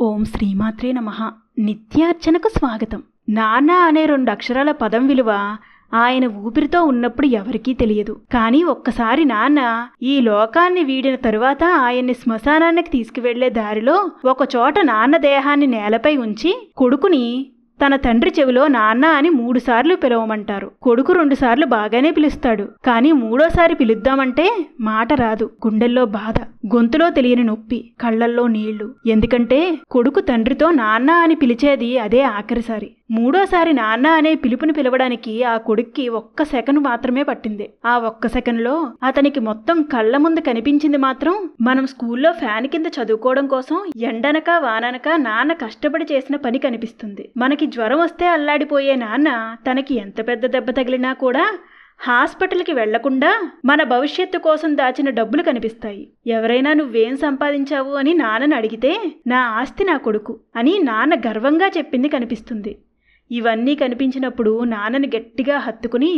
ఓం శ్రీమాత్రే నమ. నిత్యార్చనకు స్వాగతం. నాన్న అనే రెండు అక్షరాల పదం విలువ ఆయన ఊపిరితో ఉన్నప్పుడు ఎవరికీ తెలియదు. కానీ ఒక్కసారి నాన్న ఈ లోకాన్ని వీడిన తరువాత ఆయన్ని శ్మశానానికి తీసుకువెళ్ళే దారిలో ఒకచోట నాన్న దేహాన్ని నేలపై ఉంచి కొడుకుని తన తండ్రి చెవిలో నాన్న అని మూడుసార్లు పిలవమంటారు. కొడుకు రెండుసార్లు బాగానే పిలుస్తాడు. కానీ మూడోసారి పిలుద్దామంటే మాట రాదు. గుండెల్లో బాధ. గొంతులో తెలియని నొప్పి కళ్ళల్లో నీళ్ళు. ఎందుకంటే కొడుకు తండ్రితో నాన్న అని పిలిచేది అదే ఆఖరిసారి. మూడోసారి నాన్న అనే పిలుపుని పిలవడానికి ఆ కొడుక్కి ఒక్క సెకండ్ మాత్రమే పట్టింది. ఆ ఒక్క సెకండ్లో అతనికి మొత్తం కళ్ళ ముందు కనిపించింది మాత్రం మనం స్కూల్లో ఫ్యాన్ కింద చదువుకోవడం కోసం ఎండనక వాననక నాన్న కష్టపడి చేసిన పని కనిపిస్తుంది. మనకి జ్వరం వస్తే అల్లాడిపోయే నాన్న తనకి ఎంత పెద్ద దెబ్బ తగిలినా కూడా హాస్పిటల్కి వెళ్ళకుండా మన భవిష్యత్తు కోసం దాచిన డబ్బులు కనిపిస్తాయి. ఎవరైనా నువ్వేం సంపాదించావు అని నాన్నని అడిగితే నా ఆస్తి నా కొడుకు అని నాన్న గర్వంగా చెప్పింది కనిపిస్తుంది. ఇవన్నీ కనిపించినప్పుడు నాన్నని గట్టిగా హత్తుకుని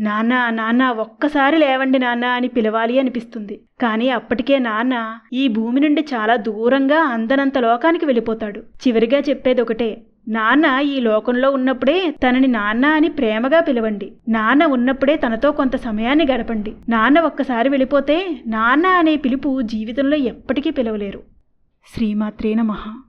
నాన్న నాన్న ఒక్కసారి లేవండి నాన్న అని పిలవాలి అనిపిస్తుంది. కానీ అప్పటికే నాన్న ఈ భూమి నుండి చాలా దూరంగా అందనంత లోకానికి వెళ్ళిపోతాడు. చివరిగా చెప్పేది ఒకటే నాన్న ఈ లోకంలో ఉన్నప్పుడే తనని నాన్న అని ప్రేమగా పిలవండి. నాన్న ఉన్నప్పుడే తనతో కొంత సమయాన్ని గడపండి. నాన్న ఒక్కసారి వెళ్ళిపోతే నాన్న అనే పిలుపు జీవితంలో ఎప్పటికీ పిలవలేరు. శ్రీమాత్రే నమః.